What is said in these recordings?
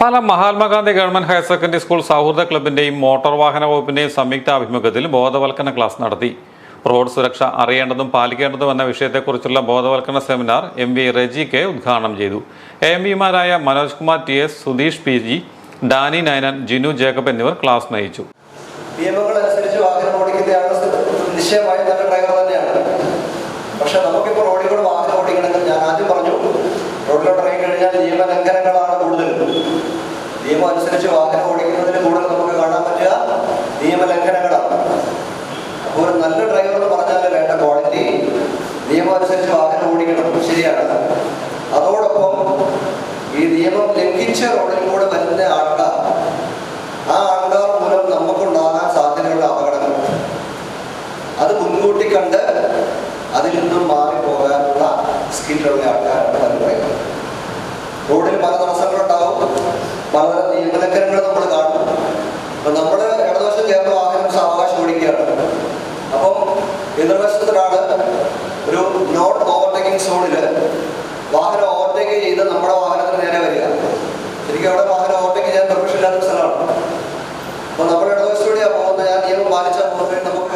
Pala Mahatma Gandhi government higher secondary school സൗഹൃദ ക്ലബിന്റെയും motor വാഹന വകുപ്പിന്റെയും സംയുക്ത ആഭിമുഖ്യത്തിൽ ബോധവൽക്കരണ ക്ലാസ് നടത്തി. റോഡ് സുരക്ഷ അറിയേണ്ടതും പാലിക്കേണ്ടതും എന്ന വിഷയത്തെക്കുറിച്ചുള്ള ബോധവൽക്കരണ seminar M V Reji K ഉദ്ഘാടനം ചെയ്തു. A വിമാരായ Manoj Kumar T S Sudheesh P G Dani Nayanan Jinu Jacob എന്നിവർ ക്ലാസ് നയിച്ചു. പക്ഷെ ഓടിക്കണമെങ്കിൽ ഞാൻ ആദ്യം പറഞ്ഞു. റോഡിലോട്ട് ഇറങ്ങി കഴിഞ്ഞാൽ നിയമലംഘനങ്ങളാണ് കൂടുതൽ നിയമം അനുസരിച്ച് വാഹനം ഓടിക്കുന്നതിന് കൂടുതൽ നമുക്ക് കാണാൻ പറ്റുക. നിയമലംഘനങ്ങളാണ് അപ്പോൾ ഒരു നല്ല ഡ്രൈവർ എന്ന് പറഞ്ഞാൽ വേണ്ട ക്വാളിറ്റി നിയമം അനുസരിച്ച് വാഹനം ഓടിക്കണം. ശരിയാണ്. അതോടൊപ്പം ഈ നിയമം ലംഘിച്ച റോഡിൽ കൂടെ വരുന്ന ആൾക്കാർ ആ ആൾക്കാർ മൂലം നമുക്കുണ്ടാകാൻ സാധ്യതയുള്ള അപകടങ്ങൾ. അത് മുൻകൂട്ടി കണ്ട് അതിൽ നിന്നും മാറിപ്പോകാനുള്ള സ്കില്ലുള്ള ആൾക്കാരാണ് പലരും. എതിർവശത്തൊരാൾ ഒരു നോട്ട് ഓവർടേക്കിംഗ് സോണിൽ വാഹനം ഓവർടേക്ക് ചെയ്ത് നമ്മുടെ വാഹനത്തിന് നേരെ വരിക. ശരിക്കും അവിടെ വാഹനം ഓവർടേക്ക് ചെയ്യാൻ പെർമിഷൻ ഇല്ലാത്ത സ്ഥലമാണ്. അപ്പൊ നമ്മുടെ ഇടതുവശത്തൂടെയാണ് പോകുന്നത്. ഞാൻ നിയമം പാലിച്ചാൽ പോകുന്നത്. നമുക്ക്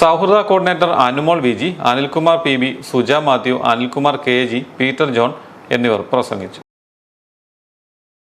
സൗഹൃദ coordinator Anumol V G Anilkumar P B Suja Mathew Anilkumar K G Peter John എന്നിവർ പ്രസംഗിച്ചു.